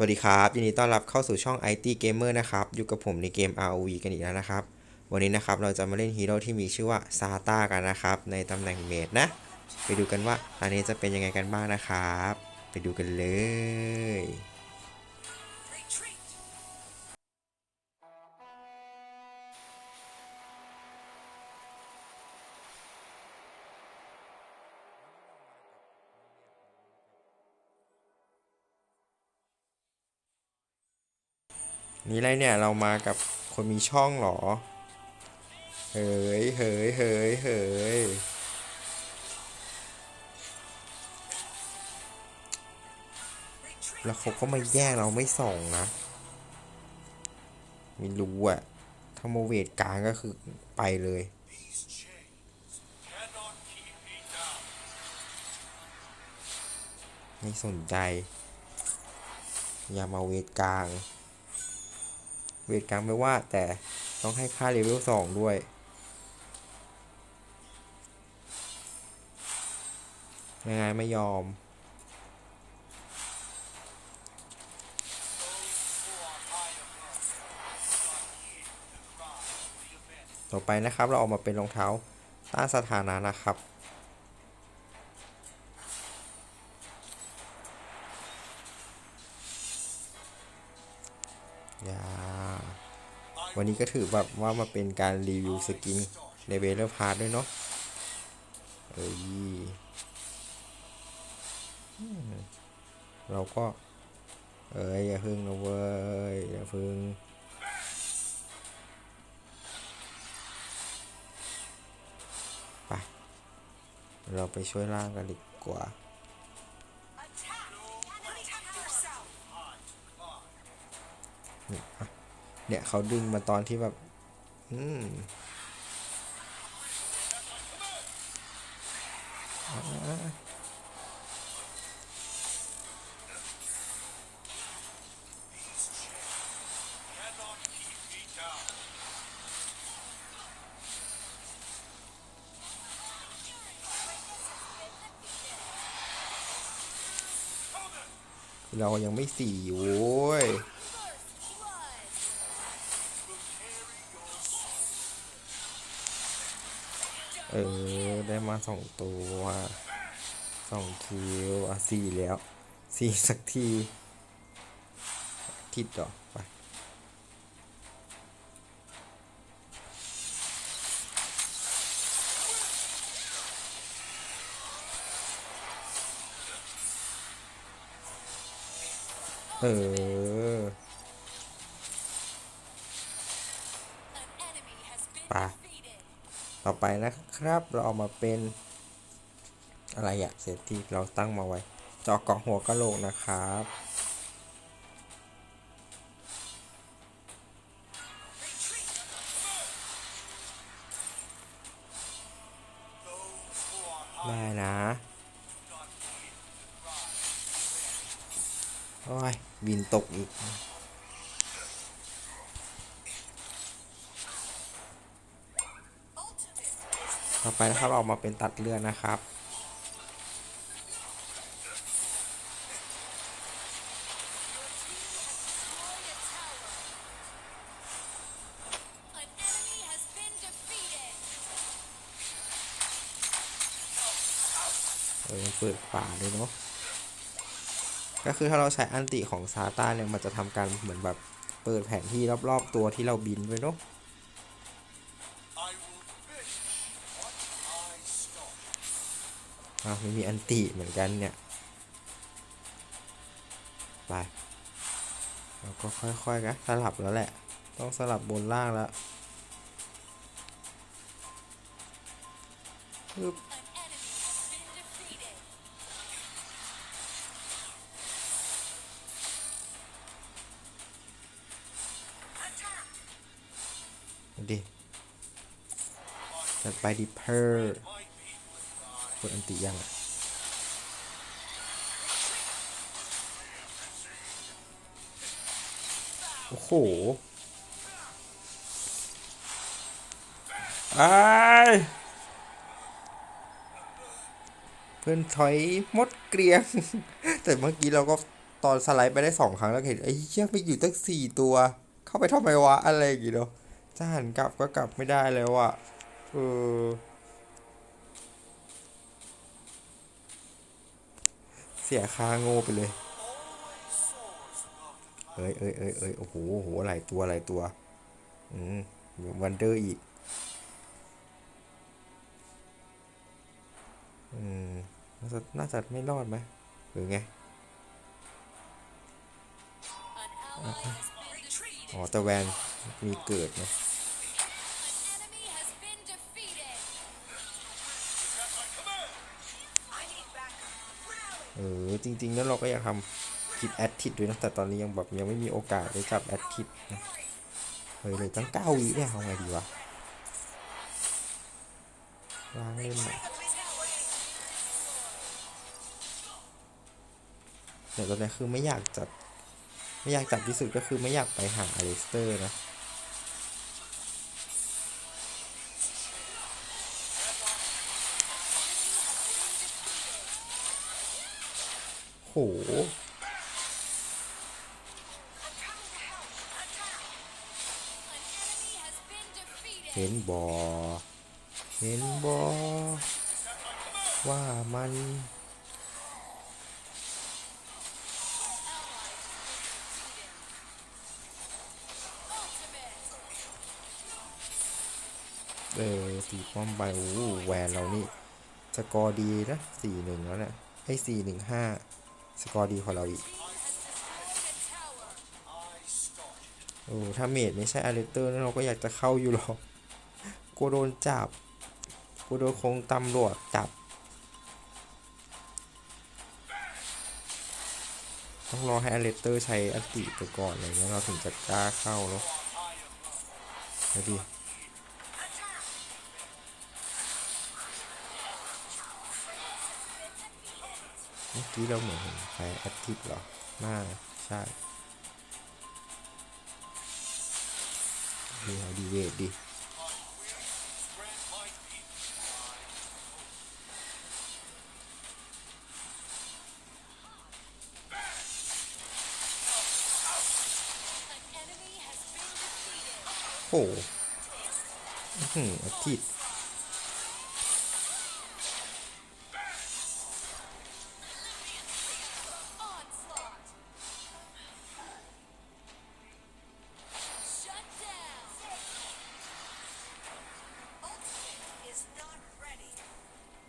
สวัสดีครับ ยินดีต้อนรับเข้าสู่ช่อง IT Gamer นะครับ อยู่กับผมในเกม ROV กันอีกแล้วนะครับ วันนี้นะครับเราจะมาเล่นฮีโร่ที่มีชื่อว่าซาตากันนะครับ ในตำแหน่งเมดนะ ไปดูกันว่าอันนี้จะเป็นยังไงกันบ้างนะครับ ไปดูกันเลย นี่ไรเนี่ยเรามากับคนมีช่องเหรอ เฮ้ยเฮ้ยเฮ้ยเฮ้ยแล้วเขาก็มาแย่งเราไม่ส่งนะไม่รู้อะถ้าโมเวทกลางก็คือไปเลยไม่สนใจ อย่ามาเวทกลาง เวทกลางไม่ว่าแต่ต้องให้ค่าเลเวลสองด้วย ยังไงไม่ยอม ต่อไปนะครับเราออกมาเป็นรองเท้าต้านสถานะนะครับ วันนี้ก็ถือแบบว่ามาเป็นการรีวิวสกินในเวเลอร์พาร์ทด้วยเนาะเอ้ยอืมเราก็ เอ้ยอย่าพึ่งนะเว้ยอย่าพึ่งไปเราไปช่วยล่างกันดีกว่า เนี่ยเขาดึงมาตอนที่แบบอืมเรายังไม่สี่โว้ย เออ ได้มาสองตัวสองคิวอะสี่แล้วสี่สักทีทิดต่อไปเออ ไป ต่อไปนะครับ เราเอามาเป็นอะไรอะเซตที่เราตั้งมาไว้ จอเกาะหัวกะโหลกนะครับได้นะโอ้ยบินตกอีก ต่อไปนะครับเรามาเป็นตัดเลือดนะครับ เออเปิดป่าเลยเนาะก็คือถ้าเราใช้อันติของซาต้าเนี่ยมันจะทำการเหมือนแบบเปิดแผนที่รอบๆตัวที่เราบินไว้เนาะ อะไม่มีอันติเหมือนกันเนี่ย ไปแล้วก็ค่อยๆนะสลับแล้วแหละ ต้องสลับบนล่างแล้วปึ๊บเดิจัดไปดิเพอร์ กดอันติยังอะโอ้โหไอเพื่อนถอยหมดเกลียง แต่เมื่อกี้เราก็ตอนสไลด์ไปได้สองครั้งแล้วเห็นไอ้เหี้ยไปอยู่ตั้งสี่ตัว เข้าไปทำไมวะ อะไรอย่างงี้เนาะจะหันกลับก็กลับไม่ได้แล้วอะเออ เสียค่าโง่ไปเลย เอ้ยเอ้ยเอ้ยเอ้ยโอ้โหโอ้โหหลายตัวหลายตัว อืมวันเดอร์อีก อืม น่าจะน่าจะไม่รอดไหมหรือไง อ๋อแต่แวนมีเกิดนะ เออจริง ๆ แล้วเราก็อยากทำคลิปแอดทิดด้วยนะ แต่ตอนนี้ยังแบบยังไม่มีโอกาสได้จับแอดทิดนะเฮ้ยเลยตั้งเก้าวิเนี่ยเอาไงดีวะล้างเล่นหน่อยแต่ตอนนี้คือไม่อยากจับไม่อยากจับที่สุดก็คือไม่อยากไปหาอเลสเตอร์นะ เห็นบอเห็นบอว่ามันเออตีป้อมไปโอ้โหแวนเรานี่สกอร์ดีนะสี่หนึ่งแล้วเนะี่ยให้สี่หนึ่งห้า สกอร์ดีของเราอีกโอ้ถ้าเมดไม่ใช่อาร์เตอร์เราก็อยากจะเข้าอยู่หรอกกลัวโดนจับกลัวโดนคงตำรวจจับ ต้องรอให้อาร์เตอร์ใช้อัติไปก่อนอะไรเงี้ยเราถึงจะกล้าเข้าแล้วดิ มื่อกี้เราเหมือนเห็นใครแอคทีฟเหรอน่าใช่ดีเอาดีเวทดิ An enemy has been defeated. โอ้โหอื้อหืออาทิตย์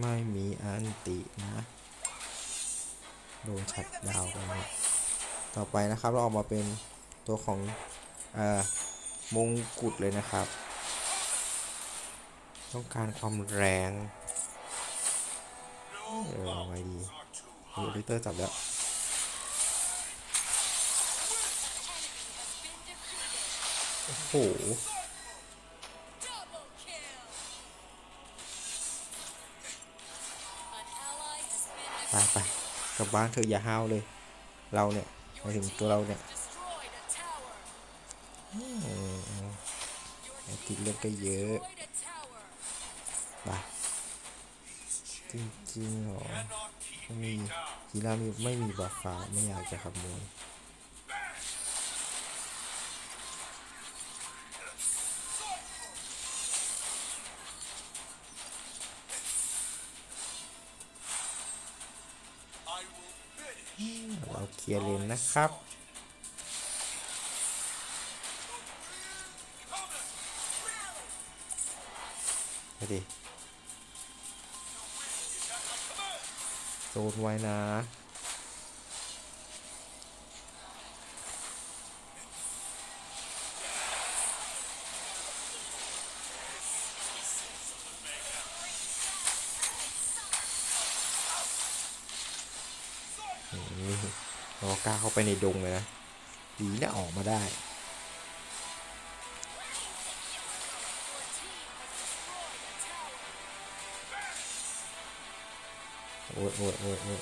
ไม่มีอันตินะ โดนชัดดาวไปแล้วต่อไปนะครับเราออกมาเป็นตัวของอมงกุฎเลยนะครับ ต้องการความแรงเออเอาไงดีเออลิเตอร์จับแล้วโอ้โห ไปไปกลับบ้านเธอะอย่าห้าวเลย เราเนี่ยมาถึงตัวเราเนี่ยไอติดเลือดก็เยอะไปจริงๆเหรอไม่มีกีฬามีไม่มีบัฟฟ้าไม่อยากจะขโมย เราเคลียร์เลนนะครับไปดิโซนไว้นะ เรากล้าเข้าไปในดงเลยนะดีนะออกมาได้ โอ้ยโอ้ยโอ้ยโอ้ย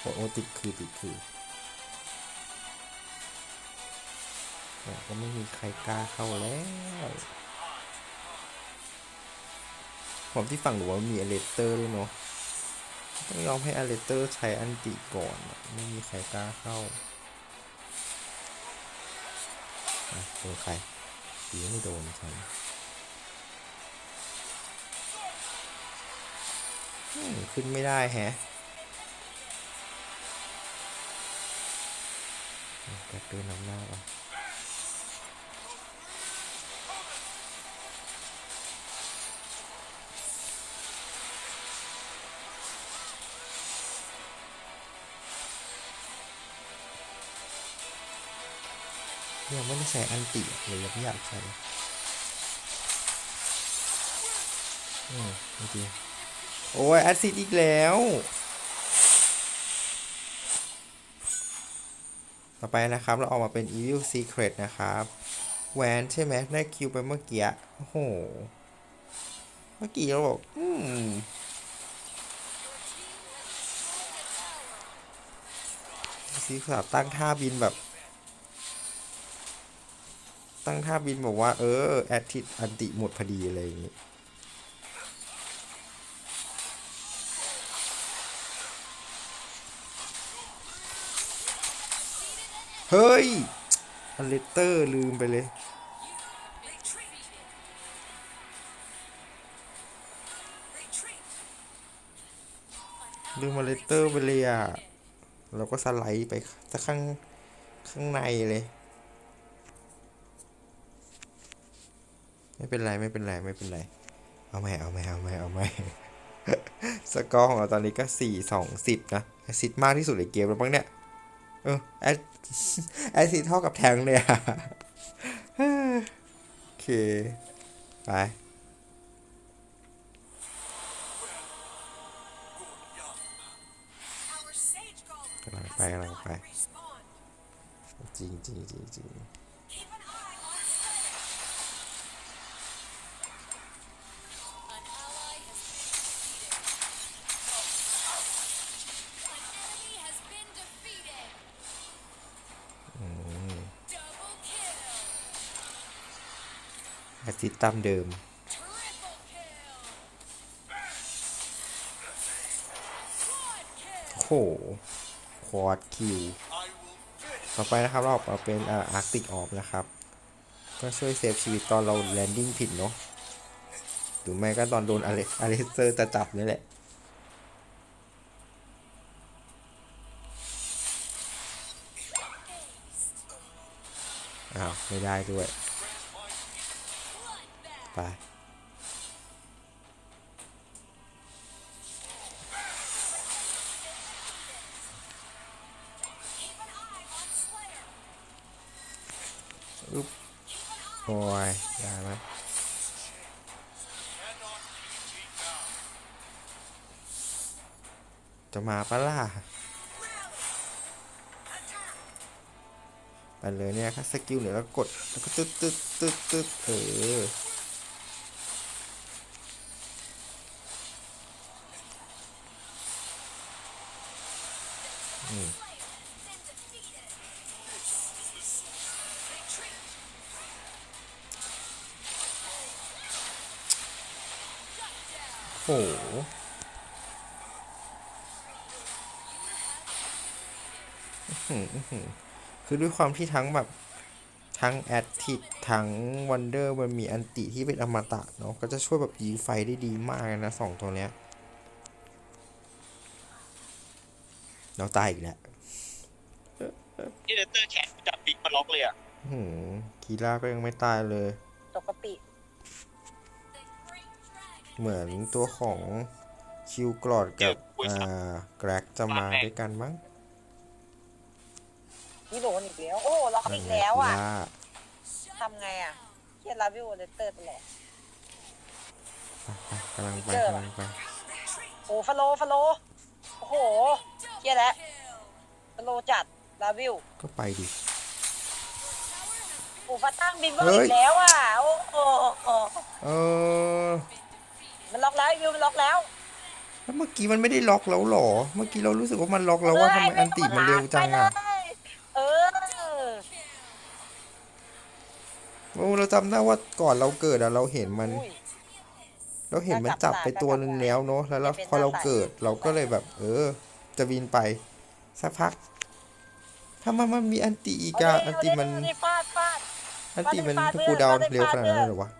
โอ้โอติดคือติดคือแต่ก็ไม่มีใครกล้าเข้าแล้วผมที่ฝั่งหนูว่ามีอเลเตอร์ด้วยเนาะต้องยอมให้อเลเตอร์ใช้อันติก่อน ไม่มีใครกล้าเข้าโดนใครดีไม่โดนฉันอืมขึ้นไม่ได้แฮะ แกเดินนำหน้าไปยังไม่ได้ใช้อันติเลยยังไม่อยากใช้อืมจริงโอ้ยแอดซิดอีกแล้ว ต่อไปนะครับ เราออกมาเป็น Evil Secret นะครับแหวนใช่ไหมได้คิวไปเมื่อกี้โอ้โห เมื่อกี้เราบอก อืมซีสาตั้งท่าบินแบบ ตั้งท่าบินบอกว่า เออ แอดทิดอันติหมดพอดีอะไรอย่างงี้ เฮ้ยอเลเตอร์ลืมไปเลย ลืมอเลเตอร์ไปเลยอะ เราก็สไลด์ไปสักข้างข้างในเลย ไม่เป็นไรไม่เป็นไรไม่เป็นไร เอาไหมเอาไหมเอาไหมเอาไหมสกอร์ของเราตอนนี้ก็สี่สองสิบนะซิดมากที่สุดในเกมแล้วบ้างเนี่ย เออแอดแอซิดเท่ากับแทงเลยอะโอเค ไปกำลังไปกำลังไปจริงจริงจริงจริง ซิดตามเดิม โหควอดคิว ต่อไปนะครับเราเอาเป็นอ่าอาร์ติกออฟนะครับ ก็ช่วยเซฟชีวิตตอนเราแลนดิ้งผิดเนาะหรือไม่ก็ตอนโดนอเลอเลเซอร์จะจับนี่แหละอ้าว ไม่ได้ด้วย ไปอุ๊บโอ้ยได้ไหมจะมาปะล่ะไปเลยเนี่ยครับสกิลเนี่ยแล้วกด แล้วก็ตึ๊ดตึ๊ดตึ๊ดตึ๊ดเออ โหอื้อหืออื้อหือคือด้วยความที่ทั้งแบบ ทั้งแอดทิดทั้งวันเดอร์มันมีอันติที่เป็นอมตะเนาะก็จะช่วยแบบยิงไฟได้ดีมากเลยนะสองตัวเนี้ยเราตายอีกแล้วที่เลเตอร์แขนจับบิ๊กมาล็อกเลยอะอื้อหือคีร่าก็ยังไม่ตายเลย เหมือนตัวของคิวกรอดกับอ่าแกรกจะมาด้วยกันมั้งนี่โดนอีกแล้ว โอ้ล็อกนั่อีนกไงแล้วคีอะร่าทำไงอะเฮียลาวิโอเลเตอร์ตลอดไปๆกำลังไปเจอกำลังไปโอ้ฟาโลฟาโลโอ้โหเฮียแล้วฟาโลจัดลาวิวก็ไปดิโอ้ฟาตั้งบินเบอเฮ้ร์ยอีกแล้วอะโอ้โหเออ มันล็อกแล้ววิวมันล็อกแล้วเแล้วเมื่อกี้มันไม่ได้ล็อกแล้วหรอ เมื่อกี้เรารู้สึกว่ามันล็อกแล้วว่าทำไมอันติมันเร็วจังอะ ไปเลยเออ โอ้เราจำได้ว่าก่อนเราเกิดอะเราเห็นมัน อุ้ย เราเห็นมันจับไปตัวหนึ่งแล้วเนาะแล้วเราเป็นพอเราหน้าใสเกิดเราก็เลยแบบ เออ จะบินไปสักพักถ้ามันมันมีอันติอีกอะอันติมัน เอาดิฟาดฟาดอันติมันฟาดเพื่อนกูดาวฟาดเร็วขนาดนั้นเพื่อนเลยเหรอวะ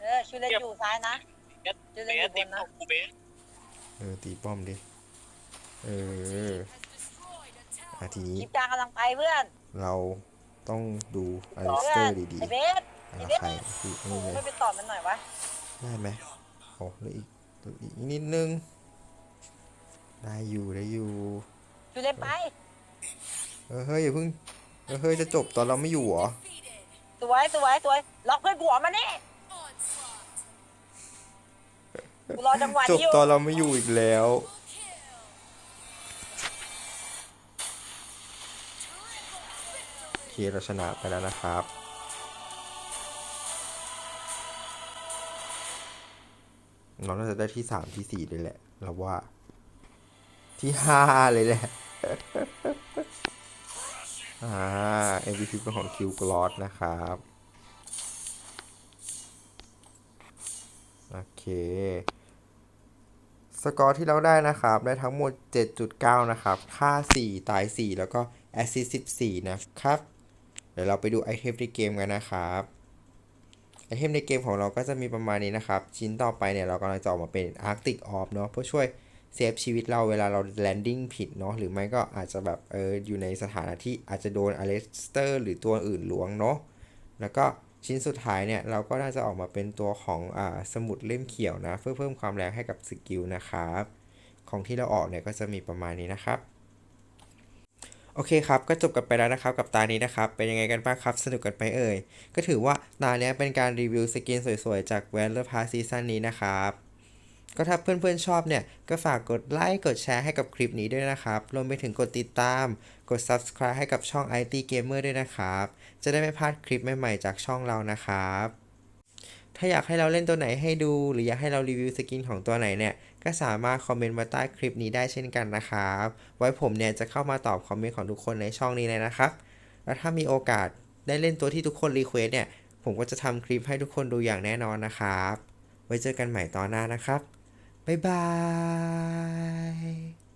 เออคิวเลนอยู่ซ้ายนะ เบสคิวเบอยู่บติดนนะกูเบสเออตีป้อมดิ เอออาทีนี้คลิปกลางกำลังไปเพื่อนเราต้องดูอลิสเพื่เตออนร์ดีไอเบสๆไอเบสใครที่โอ้นี่โหเลไม่ไปตอบมันหน่อยวะได้ไหมโอ้เหลืออีกเหลืออีกนิดนึง ได้อยู่ได้อยู่คิวเลนไปเออเฮ้ยอย่าเพิ่งเออเฮ้ยจะจบตอนเราไม่อยู่เหรอ สวยสวยสวยล็อกเพื่อนกูหัวมานี่ กูรอจังหวะจบนี้อยู่ตอนเราไม่อยู่อีกแล้ว โอเคเราชนะไปแล้วนะครับ เราน่าจะได้ที่สามที่สี่เลยแหละ เราว่า ที่ห้าเลยแหละ อ่า MVP เป็นของคิวกลอสนะครับ โอเค สกอร์ที่เราได้นะครับ ได้ทั้งหมด 7.9 นะครับ ค่า 4 ตาย 4 แล้วก็แอสซิสต์14 นะครับ เดี๋ยวเราไปดูไอเทมในเกมกันนะครับไอเทมในเกมของเราก็จะมีประมาณนี้นะครับ ชิ้นต่อไปเนี่ยเรากำลังจะออกมาเป็น Arctic Orb เนาะเพื่อช่วยเซฟชีวิตเราเวลาเราแลนดิ้งผิดเนาะหรือไม่ก็อาจจะแบบเอออยู่ในสถานะที่อาจจะโดนอเลสเตอร์ หรือตัวอื่นล้วงเนาะแล้วก็ ชิ้นสุดท้ายเนี่ยเราก็น่าจะออกมาเป็นตัวของอสมุดเล่มเขียวนะ เพื่อเพิ่มความแรงให้กับสกิลนะครับ ของที่เราออกเนี่ยก็จะมีประมาณนี้นะครับโอเคครับ ก็จบกันไปแล้วนะครับ กับตานี้นะครับ เป็นยังไงกันบ้างครับ สนุกกันไปเอ่ย ก็ถือว่าตาเนี้ยเป็นการรีวิวสกินสวยๆ จากแวนเลอร์พาซีซั่นนี้นะครับ ก็ถ้าเพื่อนๆชอบเนี่ย ก็ฝากกดไลค์กดแชร์ให้กับคลิปนี้ด้วยนะครับ รวมไปถึงกดติดตาม กด subscribe ให้กับช่อง IT Gamer ด้วยนะครับ จะได้ไม่พลาดคลิปใหม่ๆจากช่องเรานะครับ ถ้าอยากให้เราเล่นตัวไหนให้ดู หรืออยากให้เรารีวิวสกินของตัวไหนเนี่ย ก็สามารถคอมเมนต์มาใต้คลิปนี้ได้เช่นกันนะครับ ไว้ผมเนี่ยจะเข้ามาตอบคอมเมนต์ของทุกคนในช่องนี้เลยนะครับ แล้วถ้ามีโอกาสได้เล่นตัวที่ทุกคนรีเควสเนี่ย ผมก็จะทำคลิปให้ทุกคนดูอย่างแน่นอนนะครับ ไว้เจอกันใหม่ตอนหน้านะครับ บ๊ายบาย